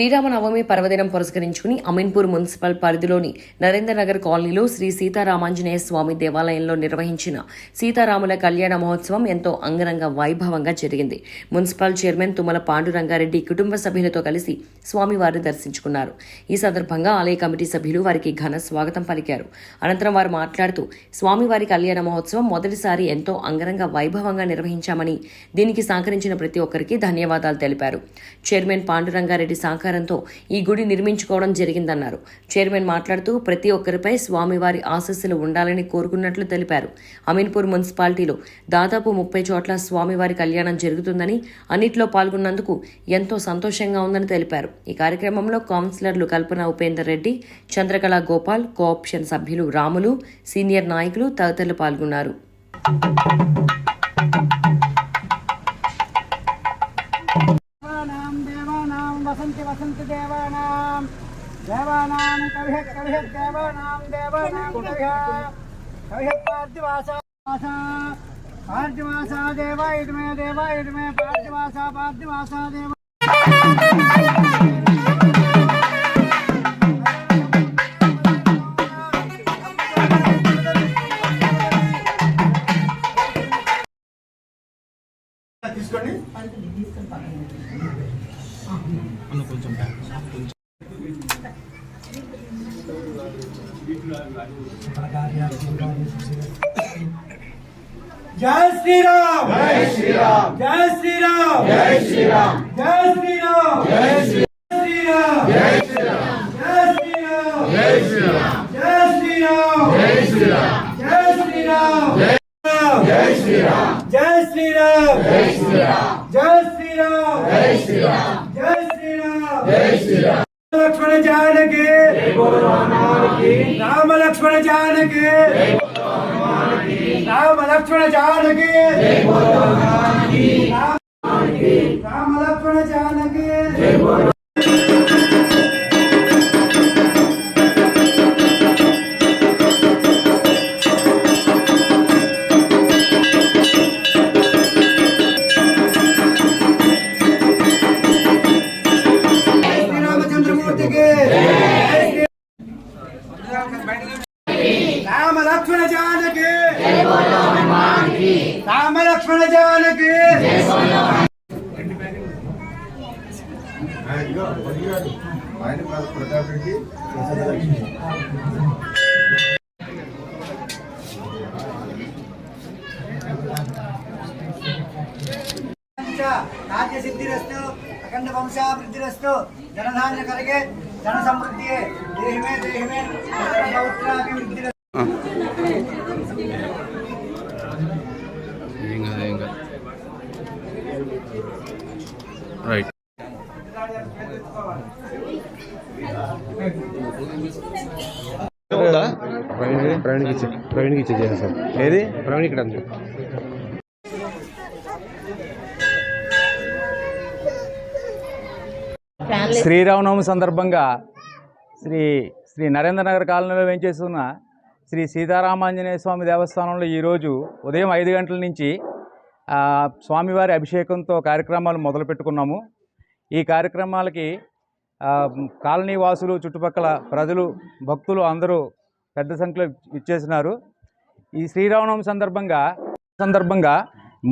శ్రీరామనవమి పర్వదినం పురస్కరించుకుని అమీన్పూర్ మున్సిపల్ పరిధిలోని నరేంద్ర నగర్ కాలనీలో శ్రీ సీతారామాంజనేయ స్వామి దేవాలయంలో నిర్వహించిన సీతారాముల కళ్యాణ మహోత్సవం ఎంతో అంగరంగ వైభవంగా జరిగింది. మున్సిపల్ చైర్మన్ తుమ్మల పాండురంగారెడ్డి కుటుంబ సభ్యులతో కలిసి స్వామివారిని దర్శించుకున్నారు. ఈ సందర్భంగా ఆలయ కమిటీ సభ్యులు వారికి ఘన స్వాగతం పలికారు. అనంతరం వారు మాట్లాడుతూ స్వామివారి కళ్యాణ మహోత్సవం మొదటిసారి ఎంతో అంగరంగ వైభవంగా నిర్వహించామని దీనికి సహకరించిన ప్రతి ఒక్కరికి ధన్యవాదాలు తెలిపారు. చైర్మన్ పాండురంగారెడ్డి సహకారంతో ఈ గుడి నిర్మించుకోవడం జరిగిందన్నారు. చైర్మన్ మాట్లాడుతూ ప్రతి ఒక్కరిపై స్వామివారి ఆశస్సులు ఉండాలని కోరుకున్నట్లు తెలిపారు. అమీన్పూర్ మున్సిపాలిటీలో దాదాపు ముప్పై చోట్ల స్వామివారి కళ్యాణం జరుగుతుందని అన్నిట్లో పాల్గొన్నందుకు ఎంతో సంతోషంగా ఉందని తెలిపారు. ఈ కార్యక్రమంలో కౌన్సిలర్లు కల్పన ఉపేందర్ రెడ్డి చంద్రకళ గోపాల్ కోఆప్షన్ సభ్యులు రాములు సీనియర్ నాయకులు తదితరులు పాల్గొన్నారు. वसन्ति वसन्ति देवानां देवानां कविः कविः देवानां देवानां कविः कविः पार्थिवासा पार्थिवासा देव इदमे देव इदमे पार्थिवासा पार्थिवासा देव తీసుకోండి జై శ్రీరామ్ జై శ్రీరామ్ జై శ్రీరామ్ జై శ్రీరామ్ జై శ్రీరామ్ జై శ్రీరామ్ జై శ్రీరామ్ జై శ్రీరామ్ జై శ్రీరామ్ జై శ్రీరామ్ జై శ్రీరామ్ జై శ్రీరామ్ జై శ్రీరామ్ జై శ్రీరామ్ జై శ్రీరామ్ జై శ్రీరామ్ జై శ్రీరామ్ జై శ్రీరామ్ లక్ష్మణ జానకి. రామ లక్ష్మణ జానకి. రామ లక్ష్మణ జానకి. లక్ష్మణ జానకి ప్రతాప్ రెడ్డి రాజ్యసిద్ధిరస్తు అఖండ వంశాభివృద్ధిరస్తు జనధాన్య కలిగే జన సమృద్ధి దేహమే దేహమే పౌత్రాభివృద్ధిరస్తు షూటింగ్ ఇంకా. రైట్ ప్రవీణ్ ప్రవీణ్కి ఇచ్చే ప్రవీణ్కి ఇచ్చే ఏది? ప్రవీణ్ ఇక్కడ అంతే శ్రీరామనవమి సందర్భంగా శ్రీ శ్రీ నరేంద్ర నగర్ కాలనీలో వేయించేస్తున్న శ్రీ సీతారామాంజనేయ స్వామి దేవస్థానంలో ఈరోజు ఉదయం ఐదు గంటల నుంచి స్వామివారి అభిషేకంతో కార్యక్రమాలు మొదలు పెట్టుకున్నాము. ఈ కార్యక్రమాలకి కాలనీ వాసులు చుట్టుపక్కల ప్రజలు భక్తులు అందరూ పెద్ద సంఖ్యలో ఇచ్చేసినారు. ఈ శ్రీరామనవమి సందర్భంగా సందర్భంగా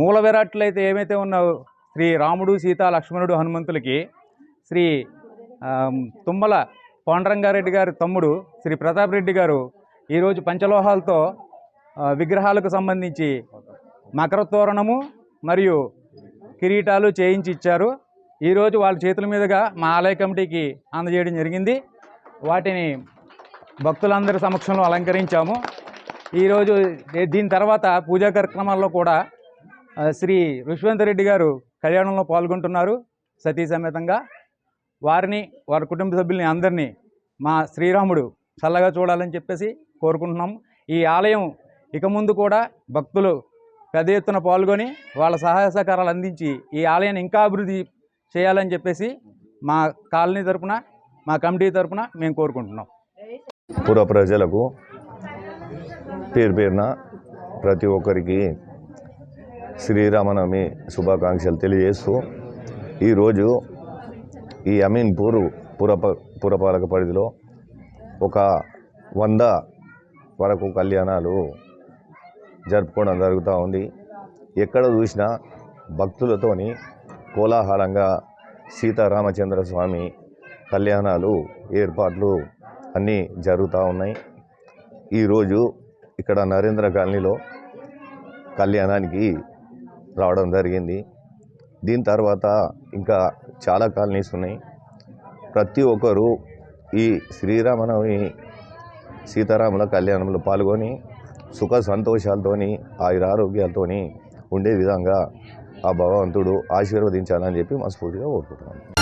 మూల విరాట్లు అయితే ఏమైతే ఉన్నావో శ్రీ రాముడు సీత లక్ష్మణుడు హనుమంతులకి శ్రీ తుమ్మల పాండరంగారెడ్డి గారి తమ్ముడు శ్రీ ప్రతాప్ రెడ్డి గారు ఈరోజు పంచలోహాలతో విగ్రహాలకు సంబంధించి మకర తోరణము మరియు కిరీటాలు చేయించి ఇచ్చారు. ఈరోజు వాళ్ళ చేతుల మీదుగా మా ఆలయ కమిటీకి అందజేయడం జరిగింది. వాటిని భక్తులందరి సమక్షంలో అలంకరించాము. ఈరోజు దీని తర్వాత పూజా కార్యక్రమాల్లో కూడా శ్రీ రుష్వంత్ రెడ్డి గారు కళ్యాణంలో పాల్గొంటున్నారు సతీ సమేతంగా. వారిని వారి కుటుంబ సభ్యుల్ని అందరినీ మా శ్రీరాముడు చల్లగా చూడాలని చెప్పేసి కోరుకుంటున్నాము ఈ ఆలయం ఇక ముందు కూడా భక్తులు పెద్ద ఎత్తున పాల్గొని వాళ్ళ సహాయ సహకారాలు అందించి ఈ ఆలయాన్ని ఇంకా అభివృద్ధి చేయాలని చెప్పేసి మా కాలనీ తరపున మా కమిటీ తరపున మేము కోరుకుంటున్నాం. పుర ప్రజలకు పేరు పేరున ప్రతి ఒక్కరికి శ్రీరామనవమి శుభాకాంక్షలు తెలియజేస్తూ ఈరోజు ఈ అమీన్పూర్ పురప పురపాలక పరిధిలో ఒక వంద వరకు కళ్యాణాలు జరుపుకోవడం జరుగుతూ ఉంది. ఎక్కడ చూసినా భక్తులతోని కోలాహలంగా సీతారామచంద్ర స్వామి కళ్యాణాలు ఏర్పాట్లు అన్నీ జరుగుతూ ఉన్నాయి. ఈరోజు ఇక్కడ నరేంద్ర కాలనీలో కళ్యాణానికి రావడం జరిగింది. దీని తర్వాత ఇంకా చాలా కాలనీస్ ఉన్నాయి. ప్రతి ఒక్కరూ ఈ శ్రీరామనవమి సీతారాముల కళ్యాణంలో పాల్గొని సుఖ సంతోషాలతోని ఆయురారోగ్యాలతోని ఉండే విధంగా ఆ భగవంతుడు ఆశీర్వదించాలని చెప్పి మనస్ఫూర్తిగా కోరుకుంటున్నాను.